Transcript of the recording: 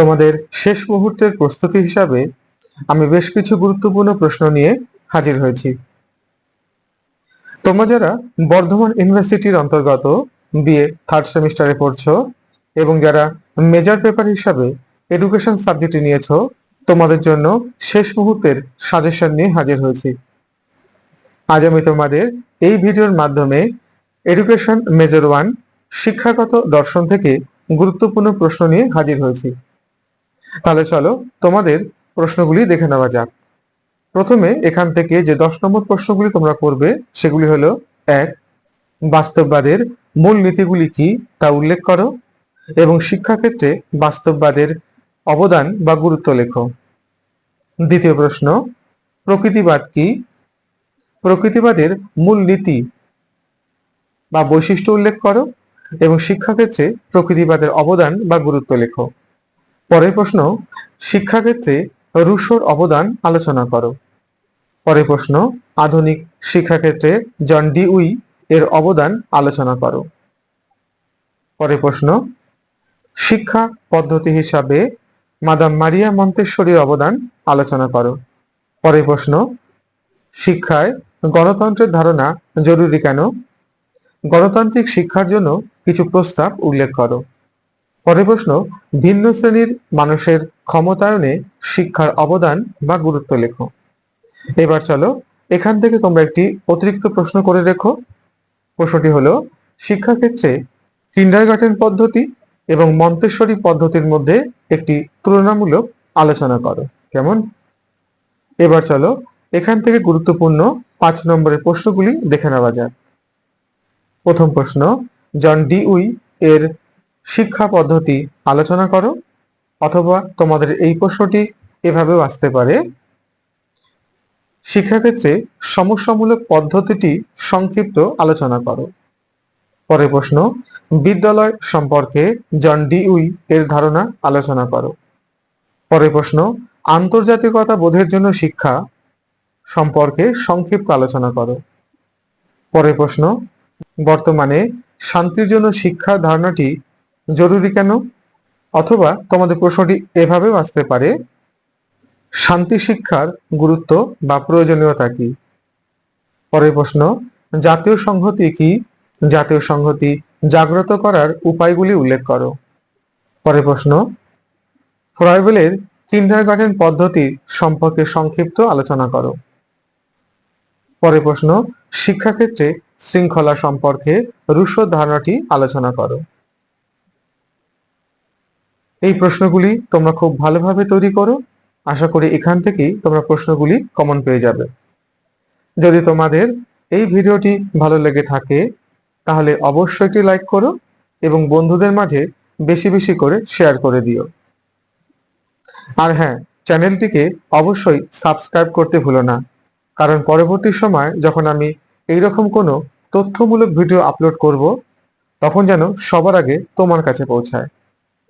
তোমাদের শেষ মুহূর্তের প্রস্তুতি হিসাবে আমি বেশ কিছু গুরুত্বপূর্ণ প্রশ্ন নিয়ে হাজির হয়েছি। তোমরা যারা বর্ধমান ইউনিভার্সিটির অন্তর্গত বিএ থার্ড সেমিস্টারে পড়ছো এবং যারা মেজর পেপার হিসাবে এডুকেশন সাবজেক্টে নিয়েছো, তোমাদের জন্য শেষ মুহূর্তের সাজেশন নিয়ে হাজির হয়েছি। আজ আমি তোমাদের এই ভিডিওর মাধ্যমে এডুকেশন মেজর ওয়ান শিক্ষাগত দর্শন থেকে গুরুত্বপূর্ণ প্রশ্ন নিয়ে হাজির হয়েছি। তাহলে চলো তোমাদের প্রশ্নগুলি দেখে নেওয়া যাক। প্রথমে এখান থেকে যে দশ নম্বর প্রশ্নগুলি তোমরা করবে, সেগুলি হলো, এক, বাস্তববাদের মূল নীতিগুলি কি তা উল্লেখ করো এবং শিক্ষাক্ষেত্রে বাস্তববাদের অবদান বা গুরুত্ব লেখো। দ্বিতীয় প্রশ্ন, প্রকৃতিবাদ কি? প্রকৃতিবাদের মূল নীতি বা বৈশিষ্ট্য উল্লেখ করো এবং শিক্ষাক্ষেত্রে প্রকৃতিবাদের অবদান বা গুরুত্ব লেখো। পরের প্রশ্ন, শিক্ষাক্ষেত্রে রুশোর অবদান আলোচনা করো। পরের প্রশ্ন, আধুনিক শিক্ষাক্ষেত্রে জন ডি উই এর অবদান আলোচনা করো। পরের প্রশ্ন, শিক্ষা পদ্ধতি হিসাবে মাদাম মারিয়া মন্তেশ্বরীর অবদান আলোচনা করো। পরের প্রশ্ন, শিক্ষায় গণতন্ত্রের ধারণা জরুরি কেন? গণতান্ত্রিক শিক্ষার জন্য কিছু প্রস্তাব উল্লেখ করো। পরের প্রশ্ন, ভিন্ন শ্রেণির মানুষের ক্ষমতায়নে শিক্ষার অবদান বা গুরুত্ব লেখো। এবার চলো, এখান থেকে তোমরা একটি অতিরিক্ত প্রশ্ন করে রেখো। প্রশ্নটি হলো, শিক্ষাক্ষেত্রে কিন্ডারগার্টেন পদ্ধতি এবং মন্তেশ্বরী পদ্ধতির মধ্যে একটি তুলনামূলক আলোচনা করো। কেমন? এবার চলো, এখান থেকে গুরুত্বপূর্ণ পাঁচ নম্বরের প্রশ্নগুলি দেখে নেওয়া যাক। প্রথম প্রশ্ন, জন ডি উই এর শিক্ষা পদ্ধতি আলোচনা করো, অথবা তোমাদের এই প্রশ্নটি এভাবেও আসতে পারে। শিক্ষাক্ষেত্রে সমস্যামূলক পদ্ধতিটি সংক্ষিপ্ত আলোচনা করো। পরের প্রশ্ন, বিদ্যালয় সম্পর্কে জন ডি উই এর ধারণা আলোচনা করো। পরের প্রশ্ন, আন্তর্জাতিকতা বোধের জন্য শিক্ষা সম্পর্কে সংক্ষিপ্ত আলোচনা করো। পরের প্রশ্ন, বর্তমানে শান্তির জন্য শিক্ষার ধারণাটি জরুরি কেন? অথবা তোমাদের প্রশ্নটি এভাবেও আসতে পারে, শান্তি শিক্ষার গুরুত্ব বা প্রয়োজনীয়তা কি? পরের প্রশ্ন, জাতীয় সংহতি কি? জাতীয় সংহতি জাগ্রত করার উপায়গুলি উল্লেখ করো। পরের প্রশ্ন, ফ্রয়েবেলের কিন্ডারগার্টেন পদ্ধতি সম্পর্কে সংক্ষিপ্ত আলোচনা করো। পরের প্রশ্ন, শিক্ষাক্ষেত্রে শৃঙ্খলা সম্পর্কে রুশো ধারণাটি আলোচনা করো। এই প্রশ্নগুলি তোমরা খুব ভালোভাবে তৈরি করো। আশা করি এখান থেকেই তোমরা প্রশ্নগুলি কমন পেয়ে যাবে। যদি তোমাদের এই ভিডিওটি ভালো লেগে থাকে, তাহলে অবশ্যই একটি লাইক করো এবং বন্ধুদের মাঝে বেশি বেশি করে শেয়ার করে দিও। আর হ্যাঁ চ্যানেলটিকে অবশ্যই সাবস্ক্রাইব করতে ভুলো না। কারণ পরবর্তী সময় যখন আমি এইরকম কোনো তথ্যমূলক ভিডিও আপলোড করব, তখন যেন সবার আগে তোমার কাছে পৌঁছায়।